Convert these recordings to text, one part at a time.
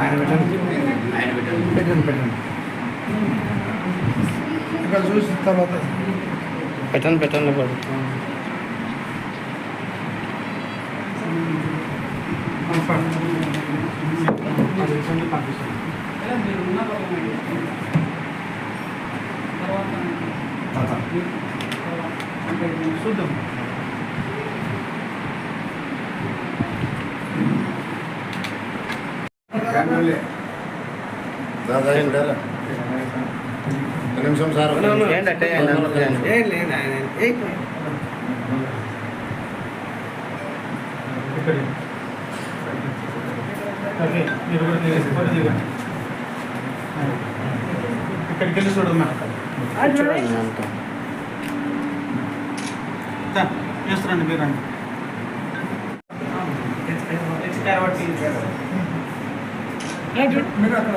ఆయన పెట్టండి. ఆయన పెట్టండి పెట్టండి. పెట్టండి. ఇక్కడ చూసిన తర్వాత పెట్టండి పెట్టండి పడుతుంది చూద్దాం దాదా ఉంటారా నిమిషం సార్ ఏంటంటే ఏం లేదు ఆయన ఇక్కడికి వెళ్ళి చూడమ్మా చేస్తారండి మీరు రండి మీరు అక్కడ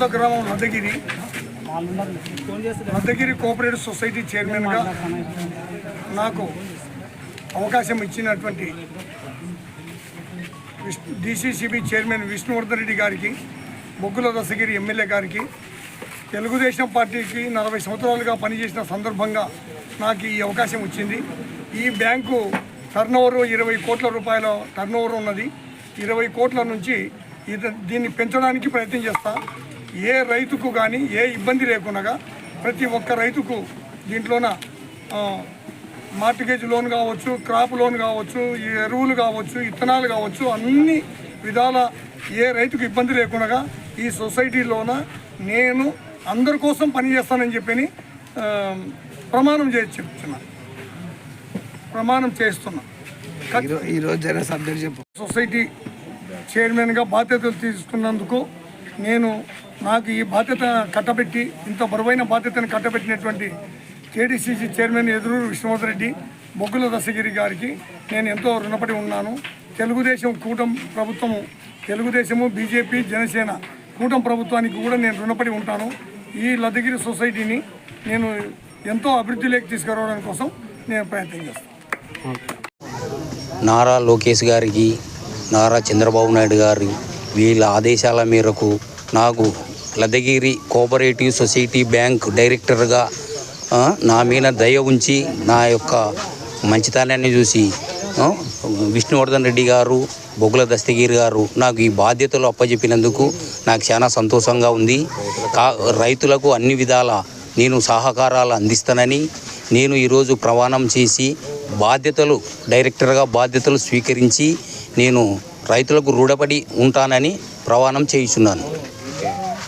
సొంత గ్రామం నద్దగిరి. నద్దగిరి కోఆపరేటివ్ సొసైటీ చైర్మన్గా నాకు అవకాశం ఇచ్చినటువంటి డిసిసిబి చైర్మన్ విష్ణువర్ధన్ రెడ్డి గారికి బొగ్గుల దశగిరి ఎమ్మెల్యే గారికి తెలుగుదేశం పార్టీకి నలభై సంవత్సరాలుగా పనిచేసిన సందర్భంగా నాకు ఈ అవకాశం వచ్చింది. ఈ బ్యాంకు టర్నోవర్ ఇరవై కోట్ల రూపాయల టర్నోవర్ ఉన్నది. ఇరవై కోట్ల నుంచి ఇది దీన్ని పెంచడానికి ప్రయత్నం చేస్తా. ఏ రైతుకు కానీ ఏ ఇబ్బంది లేకుండా ప్రతి ఒక్క రైతుకు దీంట్లోన మార్టిగేజ్ లోన్ కావచ్చు క్రాప్ లోన్ కావచ్చు ఈ ఎరువులు కావచ్చు విత్తనాలు కావచ్చు అన్ని విధాల ఏ రైతుకు ఇబ్బంది లేకుండా ఈ సొసైటీలోన నేను అందరి కోసం పనిచేస్తానని చెప్పని ప్రమాణం చేసి చెప్తున్నా. ప్రమాణం చేస్తున్నా. ఈరోజు సొసైటీ చైర్మన్గా బాధ్యతలు తీసుకున్నందుకు నేను నాకు ఈ బాధ్యత కట్టబెట్టి ఇంత బరువైన బాధ్యతను కట్టబెట్టినటువంటి కేడీసీసీ చైర్మన్ ఎదురు విష్ణువర్ధన్ రెడ్డి బొగ్గుల దశగిరి గారికి నేను ఎంతో రుణపడి ఉన్నాను. తెలుగుదేశం కూటమి ప్రభుత్వము తెలుగుదేశము బీజేపీ జనసేన కూటమి ప్రభుత్వానికి కూడా నేను రుణపడి ఉంటాను. ఈ లద్దగిరి సొసైటీని నేను ఎంతో అభివృద్ధిలోకి తీసుకురావడం కోసం నేను ప్రయత్నం చేస్తాను. నారా లోకేష్ గారికి నారా చంద్రబాబు నాయుడు గారి వీళ్ళ ఆదేశాల మేరకు నాకు లదగిరి కోఆపరేటివ్ సొసైటీ బ్యాంక్ డైరెక్టర్గా నా మీద దయ ఉంచి నా యొక్క మంచితనాన్ని చూసి విష్ణువర్ధన్ రెడ్డి గారు బొగ్గుల దస్తగిరి గారు నాకు ఈ బాధ్యతలు అప్పజెప్పినందుకు నాకు చాలా సంతోషంగా ఉంది. కా రైతులకు అన్ని విధాల నేను సహకారాలు అందిస్తానని నేను ఈరోజు ప్రమాణం చేసి బాధ్యతలు డైరెక్టర్గా బాధ్యతలు స్వీకరించి నేను రైతులకు రుణపడి ఉంటానని ప్రమాణం చేయుచున్నాను.